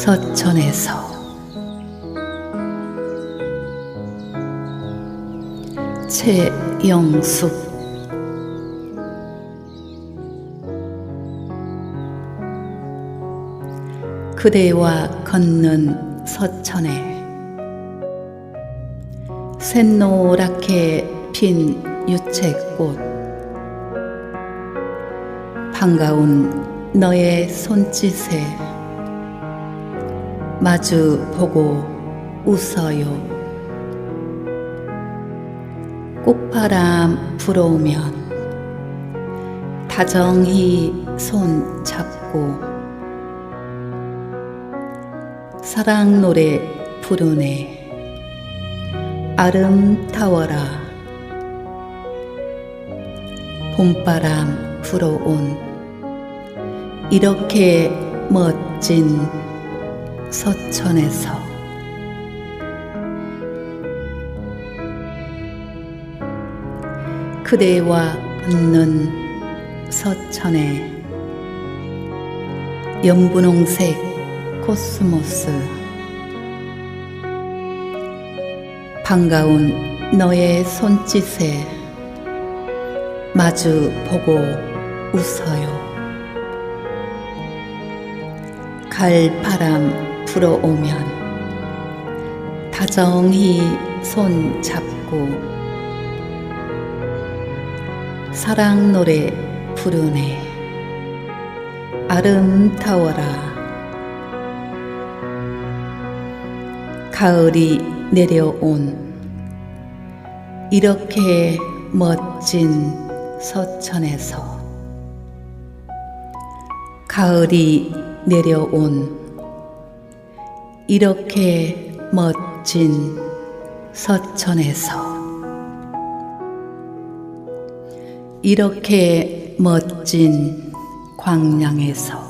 서천에서. 최영숙. 그대와 걷는 서천에. 샛노랗게 핀 유채꽃. 반가운 너의 손짓에 마주 보고 웃어요. 꽃바람 불어오면 다정히 손 잡고 사랑 노래 부르네 아름다워라 봄바람 불어온 이렇게 멋진 서천에서 그대와 걷는 서천에 연분홍색 코스모스 반가운 너의 손짓에 마주 보고 웃어요. 갈바람 불어오면 다정히 손 잡고 사랑 노래 부르네. 아름다워라. 가을이 내려온 이렇게 멋진 서천에서 가을이 내려온 이렇게 멋진 서천에서 이렇게 멋진 광량에서